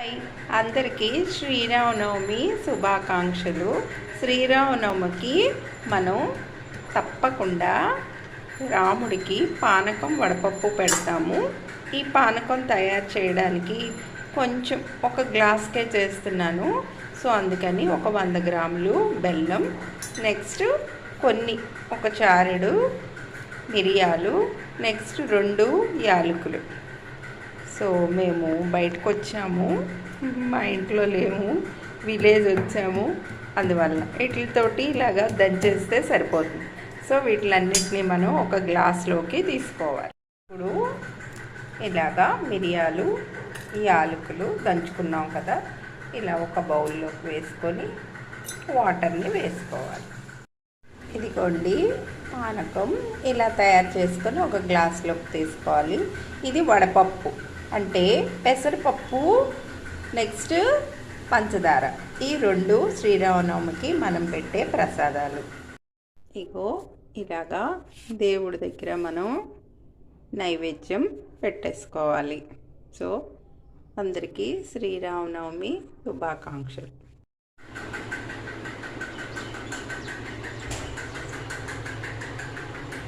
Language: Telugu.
హాయ్ అందరికీ శ్రీరామనవమి శుభాకాంక్షలు. శ్రీరామనవమికి మనం తప్పకుండా రాముడికి పానకం వడపప్పు పెడతాము. ఈ పానకం తయారు చేయడానికి కొంచెం ఒక గ్లాస్కే చేస్తున్నాను. సో అందుకని ఒక వంద గ్రాములు బెల్లం నెక్స్ట్ కొన్ని ఒక చారెడు మిరియాలు నెక్స్ట్ రెండు యాలకులు. సో మేము బయటకు వచ్చాము మా ఇంట్లో లేము. విలేజ్ వచ్చాము. అందువల్ల వీటితోటి ఇలాగా దంచేస్తే సరిపోతుంది. సో వీటిలన్నిటిని మనం ఒక గ్లాస్లోకి తీసుకోవాలి. ఇప్పుడు ఇలాగా మిరియాలు ఈ యాలకులు దంచుకున్నాం కదా. ఇలా ఒక బౌల్లోకి వేసుకొని వాటర్ని వేసుకోవాలి. ఇదిగోండి పానకం. ఇలా తయారు చేసుకొని ఒక గ్లాస్లోకి తీసుకోవాలి. ఇది వడపప్పు. అంటే పెసరపప్పు నెక్స్ట్ పంచదార. ఈ రెండు శ్రీరామనవమికి మనం పెట్టే ప్రసాదాలు. ఇగో ఇలాగా దేవుడి దగ్గర మనం నైవేద్యం పెట్టేసుకోవాలి. సో అందరికీ శ్రీరామనవమి శుభాకాంక్షలు.